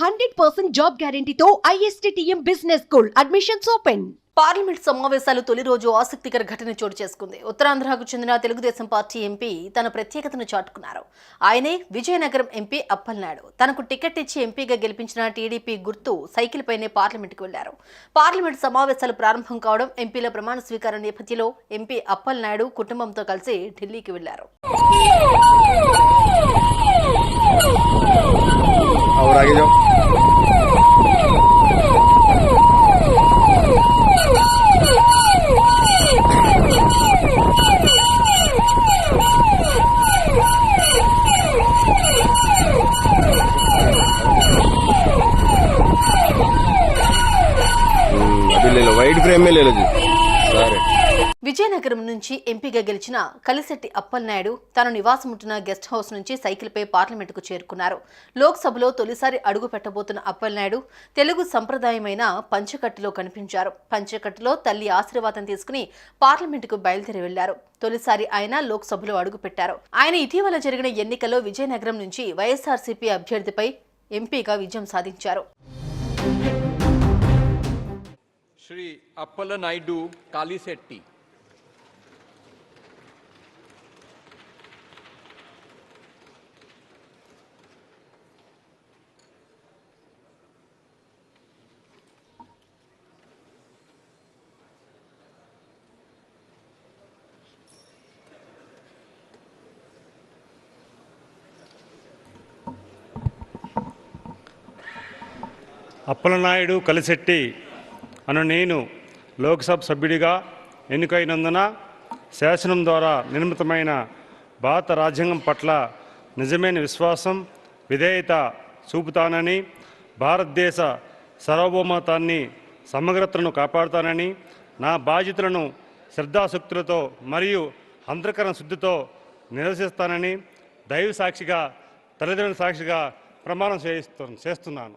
Hundred percent job గ్యారంటీతో ISTM business school admissions open. Parliament సమావేశాలు తొలి రోజు ఆసక్తికర ఘటన చోటు చేసుకుంది. ఉత్తరాంధ్రకు చెందిన తెలుగుదేశం పార్టీ ఎంపీ తన ప్రత్యేకతను చాటుకున్నారు. ఆయనే విజయనగరం ఎంపీ అప్పలనాయుడు. తనకు టికెట్ ఇచ్చి ఎంపీగా గెలిపించిన టీడీపీ గుర్తు సైకిల్ పైనే పార్లమెంట్కు వెళ్ళారు. పార్లమెంట్ సమావేశాలు ప్రారంభం కావడం ఎంపీల ప్రమాణ స్వీకారం నేపథ్యంలో ఎంపీ అప్పలనాయుడు కుటుంబంతో కలిసి ఢిల్లీకి వెళ్ళారు. और आगे जाओ। हम्म, अभी ले लो वाइट फ्रेम में ले लो जी। सारे। విజయనగరం నుంచి ఎంపీగా గెలిచిన కలిశెట్టి అప్పలనాయుడు తాను నివాసముంటున్న గెస్ట్ హౌస్ నుంచి సైకిల్పై పార్లమెంటుకు చేరుకున్నారు. లోక్సభలో తొలిసారి అడుగు పెట్టబోతున్న అప్పలనాయుడు తెలుగు సంప్రదాయమైన పంచకట్టులో కనిపించారు. పంచకట్టులో తల్లి ఆశీర్వాదం తీసుకుని పార్లమెంటుకు బయలుదేరి వెళ్ళారు తొలిసారి ఆయన లోక్సభలో అడుగుపెట్టారు ఆయన ఇటీవల జరిగిన ఎన్నికల్లో విజయనగరం నుంచి వైఎస్ఆర్సీపీ అభ్యర్థిపై ఎంపీగా విజయం సాధించారు. శ్రీ అప్పలనాయుడు కాళీశెట్టి అప్పలనాయుడు కలిశెట్టి అను నేను లోక్సభ సభ్యుడిగా ఎన్నికైనందున శాసనం ద్వారా నిర్మితమైన భారత రాజ్యాంగం పట్ల నిజమైన విశ్వాసం విధేయత చూపుతానని భారతదేశ సార్వభౌమతాన్ని సమగ్రతను కాపాడుతానని నా బాధ్యతలను శ్రద్ధాశక్తులతో మరియు అంతఃకరణ శుద్ధితో నిరసిస్తానని దైవ సాక్షిగా తల్లిదండ్రుల సాక్షిగా ప్రమాణం చేయిస్తు చేస్తున్నాను.